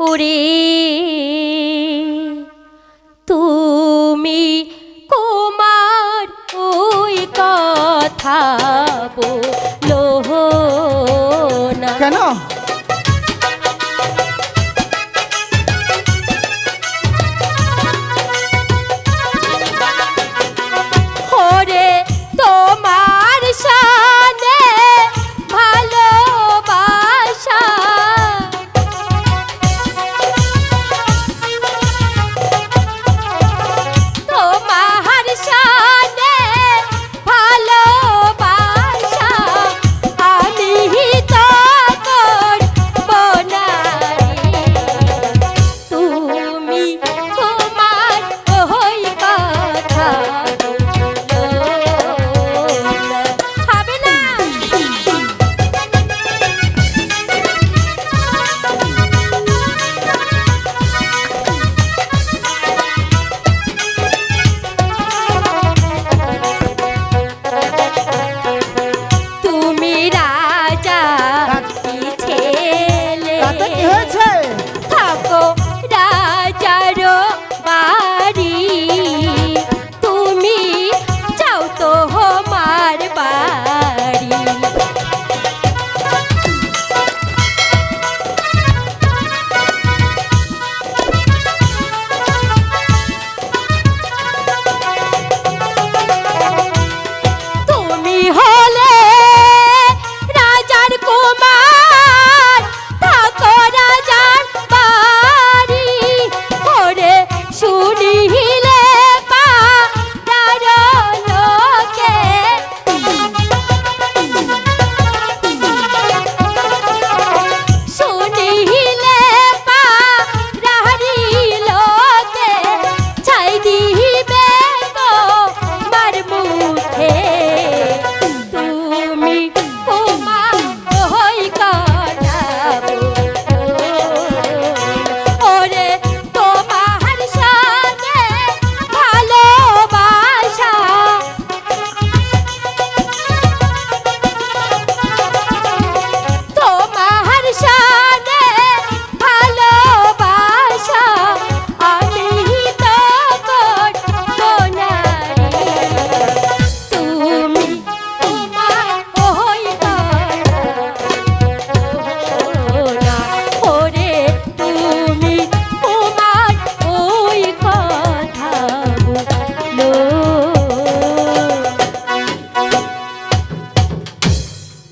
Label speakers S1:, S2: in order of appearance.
S1: ওরে তুমি কুমার ওই কথা বলো না।
S2: কেন?
S1: হলে